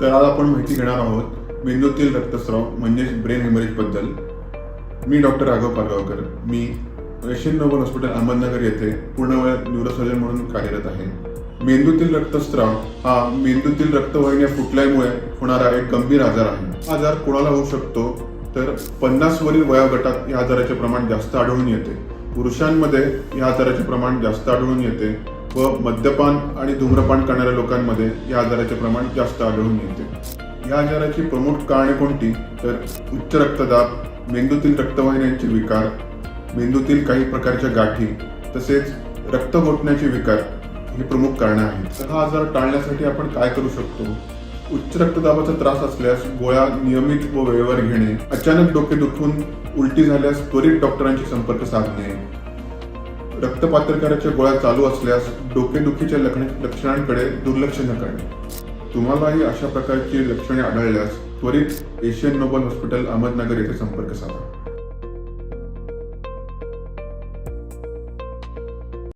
तर आज आपण माहिती घेणार आहोत. मेंदूतील रक्तस्राव म्हणजेच ब्रेन हेमरेजबद्दल. मी डॉक्टर राघव पारगावकर मी एशियन नोबल हॉस्पिटल अहमदनगर येथे पूर्ण पूर्णवेळ न्यूरोसर्जन म्हणून कार्यरत आहे. मेंदूतील रक्तस्राव हा मेंदूतील रक्तवाहिन्या फुटल्यामुळे होणारा एक गंभीर आजार आहे. हा आजार कोणाला होऊ शकतो? तर पन्नास वरील वयोगटात या आजाराचे प्रमाण जास्त आढळून येते. पुरुषांमध्ये या आजाराचे प्रमाण जास्त आढळून येते. व मद्यपान आणि धूम्रपान करणाऱ्या लोकांमध्ये या आजाराचे प्रमाण जास्त आढळून येते. या आजाराची प्रमुख कारणे कोणती? तर उच्च रक्तदाब मेंदूतील रक्तवाहिन्यांचे विकार मेंदूतील काही प्रकारच्या गाठी तसेच रक्त गोठण्याचे विकार ही प्रमुख कारणे आहेत. तर हा आजार टाळण्यासाठी आपण काय करू शकतो? उच्च रक्तदाबाचा त्रास असल्यास गोळ्या नियमित व वेळेवर घेणे अचानक डोके दुखून उलटी झाल्यास त्वरित डॉक्टरांशी संपर्क साधणे रक्तपात्रकाराच्या गोळ्या चालू असल्यास डोकेदुखीच्या लक्ष लक्षणांकडे दुर्लक्ष न करणे. तुम्हालाही अशा प्रकारची लक्षणे आढळल्यास त्वरित एशियन नोबल हॉस्पिटल अहमदनगर येथे संपर्क साधा.